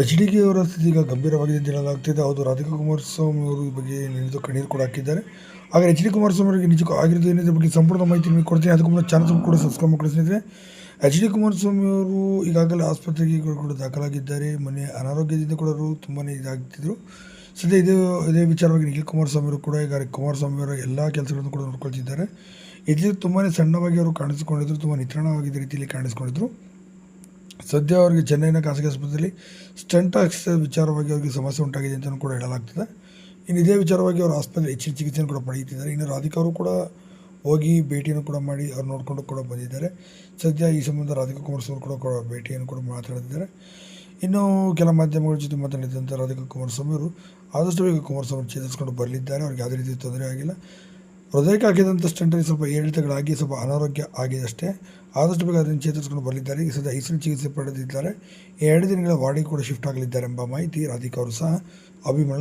H D K ಅವರ ಸ್ಥಿತಿ ಈಗ ಗಂಭೀರವಾಗಿದೆ ಅಂತ ಹೇಳಲಾಗ್ತಿದೆ. ಹೌದು, ರಾಧಿಕಾ ಕುಮಾರಸ್ವಾಮಿ ಅವರು ಈ ಬಗ್ಗೆ ನಿಂತು ಕಣ್ಣೀರು ಕೂಡ ಹಾಕಿದ್ದಾರೆ. ಹಾಗೆ ಎಚ್ ಡಿ ಕುಮಾರಸ್ವಾಮಿ ಅವರಿಗೆ ನಿಜಕ್ಕೂ ಆಗಿರೋದು ಏನಿದೆ ಬಗ್ಗೆ ಸಂಪೂರ್ಣ ಮಾಹಿತಿ ನಿಮಗೆ ಕೊಡ್ತೀನಿ. ಅದಕ್ಕೂ ಮುನ್ನ ಚಾನಲ್ ಕೂಡ ಸಬ್ಸ್ಕ್ರೈಬ್ ಮಾಡಿ ಎಚ್ ಡಿ ಕುಮಾರಸ್ವಾಮಿ ಅವರು ಈಗಾಗಲೇ ಆಸ್ಪತ್ರೆಗೆ ಕೂಡ ದಾಖಲಾಗಿದ್ದಾರೆ. ಮೊನ್ನೆ ಅನಾರೋಗ್ಯದಿಂದ ಕೂಡ ಅವರು ತುಂಬಾ ಇದಾಗ್ತಿದ್ರು. ಸದ್ಯ ಇದೇ ಇದೇ ವಿಚಾರವಾಗಿ ನಿಖಿಲ್ ಕುಮಾರಸ್ವಾಮಿ ಅವರು ಕೂಡ ಈಗ ಕುಮಾರಸ್ವಾಮಿ ಅವರ ಎಲ್ಲ ಕೆಲಸಗಳನ್ನು ಕೂಡ ನೋಡ್ಕೊಳ್ತಿದ್ದಾರೆ. ಇದು ತುಂಬಾ ಸಣ್ಣವಾಗಿ ಅವರು ಕಾಣಿಸಿಕೊಂಡಿದ್ರು, ತುಂಬ ನಿತ್ರಾಣವಾಗಿದ್ದ ರೀತಿಯಲ್ಲಿ ಕಾಣಿಸ್ಕೊಂಡಿದ್ರು. ಸದ್ಯ ಅವರಿಗೆ ಚೆನ್ನೈನ ಖಾಸಗಿ ಆಸ್ಪತ್ರೆಯಲ್ಲಿ ಸ್ಟೆಂಟ್ ಹಾಕ್ಸಿದ ವಿಚಾರವಾಗಿ ಅವರಿಗೆ ಸಮಸ್ಯೆ ಉಂಟಾಗಿದೆ ಅಂತಲೂ ಕೂಡ ಹೇಳಲಾಗ್ತದೆ. ಇನ್ನು ಇದೇ ವಿಚಾರವಾಗಿ ಅವರು ಆಸ್ಪತ್ರೆ ಹೆಚ್ಚಿನ ಚಿಕಿತ್ಸೆಯನ್ನು ಕೂಡ ಪಡೆಯುತ್ತಿದ್ದಾರೆ. ಇನ್ನು ರಾಧಿಕಾ ಅವರು ಕೂಡ ಹೋಗಿ ಭೇಟಿಯನ್ನು ಕೂಡ ಮಾಡಿ ಅವ್ರು ನೋಡಿಕೊಂಡು ಕೂಡ ಬಂದಿದ್ದಾರೆ. ಸದ್ಯ ಈ ಸಂಬಂಧ ರಾಧಿಕಾ ಕುಮಾರ್ ಸ್ವಾಮಿ ಕೂಡ ಕೂಡ ಭೇಟಿಯನ್ನು ಕೂಡ ಮಾತಾಡಿದ್ದಾರೆ. ಇನ್ನು ಕೆಲ ಮಾಧ್ಯಮಗಳ ಜೊತೆ ಮಾತನಾಡಿದಂಥ ರಾಧಿಕಾ ಕುಮಾರಸ್ವಾಮಿ ಅವರು ಆದಷ್ಟು ಬೇಗ ಕುಮಾರಸ್ವಾಮಿ ಚೇತರಿಸ್ಕೊಂಡು ಬರಲಿದ್ದಾರೆ. ಅವ್ರಿಗೆ ಯಾವುದೇ ರೀತಿ ತೊಂದರೆ ಆಗಿಲ್ಲ. ಹೃದಯಕ್ಕೆ ಹಾಕಿದಂಥ ಸ್ಟೆಂಟಲ್ಲಿ ಸ್ವಲ್ಪ ಏರಿಳಿತಗಳಾಗಿ, ಸ್ವಲ್ಪ ಅನಾರೋಗ್ಯ ಆಗಿದೆ ಆದಷ್ಟು ಬೇಗ ಅದನ್ನು ಚೇತರಿಸಿಕೊಂಡು ಬರಲಿದ್ದಾರೆ. ಈ ಸದ್ಯ ಚಿಕಿತ್ಸೆ ಪಡೆದಿದ್ದಾರೆ. ಎರಡು ದಿನಗಳ ವಾರ್ಡಿಗೆ ಕೂಡ ಶಿಫ್ಟ್ ಆಗಲಿದ್ದಾರೆ ಎಂಬ ಮಾಹಿತಿ ರಾಧಿಕಾ ಅವರು ಸಹ ಅಭಿಮಾನ